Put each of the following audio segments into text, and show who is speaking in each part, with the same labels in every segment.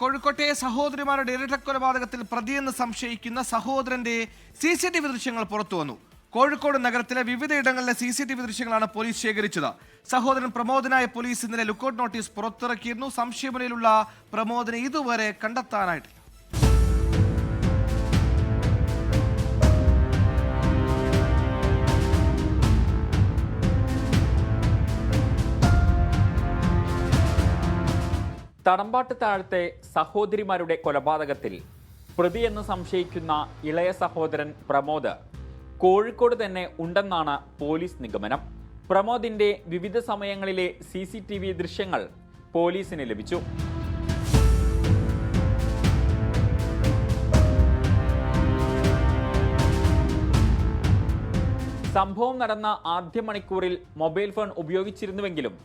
Speaker 1: കോഴിക്കോട്ടെ സഹോദരിമാരുടെ ഇരട്ടക്കൊലപാതകത്തിൽ പ്രതിയെന്ന് സംശയിക്കുന്ന സഹോദരന്റെ സി സി ടി വി ദൃശ്യങ്ങൾ പുറത്തു വന്നു. കോഴിക്കോട് നഗരത്തിലെ വിവിധയിടങ്ങളിലെ സി സി ടി വി ദൃശ്യങ്ങളാണ് പോലീസ് ശേഖരിച്ചത്. സഹോദരൻ പ്രമോദനായ പോലീസ് ഇന്നലെ ലുക്കൌട്ട് നോട്ടീസ് പുറത്തിറക്കിയിരുന്നു. സംശയമുനയിലുള്ള പ്രമോദനെ ഇതുവരെ കണ്ടെത്താനായിട്ടില്ല.
Speaker 2: തടമ്പാട്ട് താഴത്തെ സഹോദരിമാരുടെ കൊലപാതകത്തിൽ പ്രതിയെന്ന് സംശയിക്കുന്ന ഇളയ സഹോദരൻ പ്രമോദ് കോഴിക്കോട് തന്നെ ഉണ്ടെന്നാണ് പോലീസ് നിഗമനം. പ്രമോദിന്റെ വിവിധ സമയങ്ങളിലെ സി സി ടി വി ദൃശ്യങ്ങൾ പോലീസിന് ലഭിച്ചു. സംഭവം നടന്ന ആദ്യ മണിക്കൂറിൽ മൊബൈൽ ഫോൺ ഉപയോഗിച്ചിരുന്നുവെങ്കിലും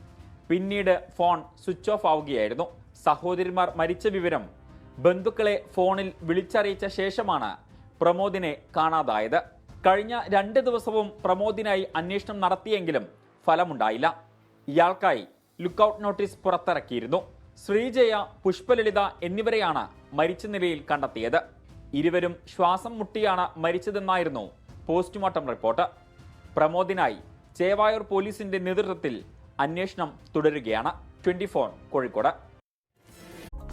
Speaker 2: പിന്നീട് ഫോൺ സ്വിച്ച് ഓഫ് ആവുകയായിരുന്നു. സഹോദരിമാർ മരിച്ച വിവരം ബന്ധുക്കളെ ഫോണിൽ വിളിച്ചറിയിച്ച ശേഷമാണ് പ്രമോദിനെ കാണാതായത്. കഴിഞ്ഞ രണ്ട് ദിവസവും പ്രമോദിനായി അന്വേഷണം നടത്തിയെങ്കിലും ഫലമുണ്ടായില്ല. ഇയാൾക്കായി ലുക്കൌട്ട് നോട്ടീസ് പുറത്തിറക്കിയിരുന്നു. ശ്രീജയ പുഷ്പലളിത എന്നിവരെയാണ് മരിച്ച നിലയിൽ കണ്ടെത്തിയത്. ഇരുവരും ശ്വാസം മുട്ടിയാണ് മരിച്ചതെന്നായിരുന്നു പോസ്റ്റ്മോർട്ടം റിപ്പോർട്ട്. പ്രമോദിനായി ചേവായൂർ പോലീസിന്റെ നേതൃത്വത്തിൽ അന്വേഷണം തുടരുകയാണ്. Twenty four Kozhikode.